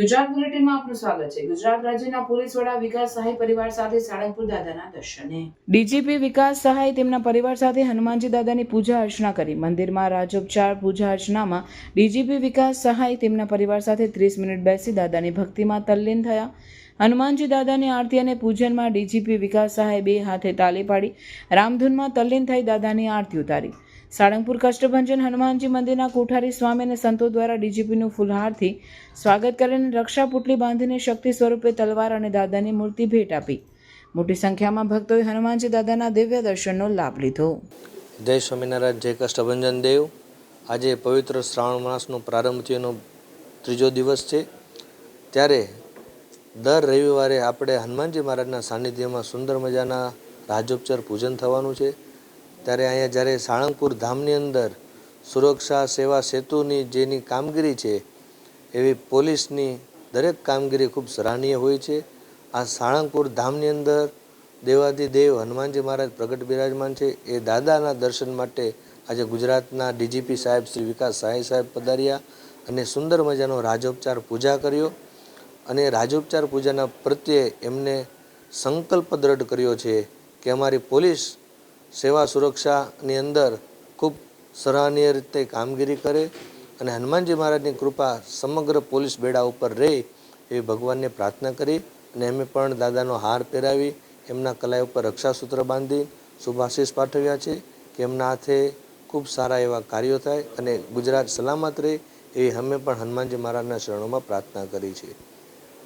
ગુજરાત બુલેટિનમાં આપનું સ્વાગત છે. ગુજરાત રાજ્યના પોલીસ વડા વિકાસ સહાય પરિવાર સાથે સાળંગપુર દાદાના દર્શને. ડીજીપી વિકાસ સહાય તેમના પરિવાર સાથે હનુમાનજી દાદાની પૂજા અર્ચના કરી. મંદિરમાં રાજોપચાર પૂજા અર્ચનામાં ડીજીપી વિકાસ સહાય તેમના પરિવાર સાથે ત્રીસ મિનિટ બેસી દાદાની ભક્તિમાં તલ્લીન થયા. હનુમાનજી દાદાની આરતી અને પૂજનમાં ડીજીપી વિકાસ સહાય બે હાથે તાલી પાડી. રામધૂનમાં તલ્લીન થઈ દાદાની આરતી ઉતારી. સાળંગપુર કષ્ટભંજન હનુમાનજી મંદિરના કોઠારી સ્વામી અને સંતો દ્વારા ડીજીપીનું ફુલહારથી સ્વાગત કરીને રક્ષા પુટલી બાંધીને શક્તિ સ્વરૂપે તલવાર અને દાદાની મૂર્તિ ભેટ આપી. મોટી સંખ્યામાં ભક્તોએ હનુમાનજી દાદાના દિવ્ય દર્શનનો લાભ લીધો. જય સ્વામિનારાયણ, જય કષ્ટભંજન દેવ. આજે પવિત્ર શ્રાવણ માસનો પ્રારંભ થયોનો ત્રીજો દિવસ છે. ત્યારે દર રવિવારે આપણે હનુમાનજી મહારાજના સાનિધ્યમાં સુંદર મજાના રાજોપચાર પૂજન થવાનું છે. ત્યારે અહીંયા જ્યારે સાળંગપુર ધામની અંદર સુરક્ષા સેવા સેતુની જેની કામગીરી છે, એવી પોલીસની દરેક કામગીરી ખૂબ સરાહનીય હોય છે. આ સાળંગપુર ધામની અંદર દેવાધિદેવ હનુમાનજી મહારાજ પ્રગટ બિરાજમાન છે. એ દાદાના દર્શન માટે આજે ગુજરાતના ડીજીપી સાહેબ શ્રી વિકાસ સાંઈ સાહેબ પધાર્યા અને સુંદર મજાનો રાજોપચાર પૂજા કર્યો. અને રાજોપચાર પૂજાના પ્રત્યે એમને સંકલ્પ દ્રઢ કર્યો છે કે અમારી પોલીસ સેવા સુરક્ષાની અંદર ખૂબ સરાહનીય રીતે કામગીરી કરે અને હનુમાનજી મહારાજની કૃપા સમગ્ર પોલીસ બેડા ઉપર રહે એવી ભગવાનને પ્રાર્થના કરી અને એમે પણ દાદાનો હાર પહેરાવી, એમના કલાઈ ઉપર રક્ષાસૂત્ર બાંધી, શુભાશીષ પાઠવ્યા છે કે એમના હાથે ખૂબ સારા એવા કાર્યો થાય અને ગુજરાત સલામત રહે એવી અમે પણ હનુમાનજી મહારાજના શરણોમાં પ્રાર્થના કરી છે.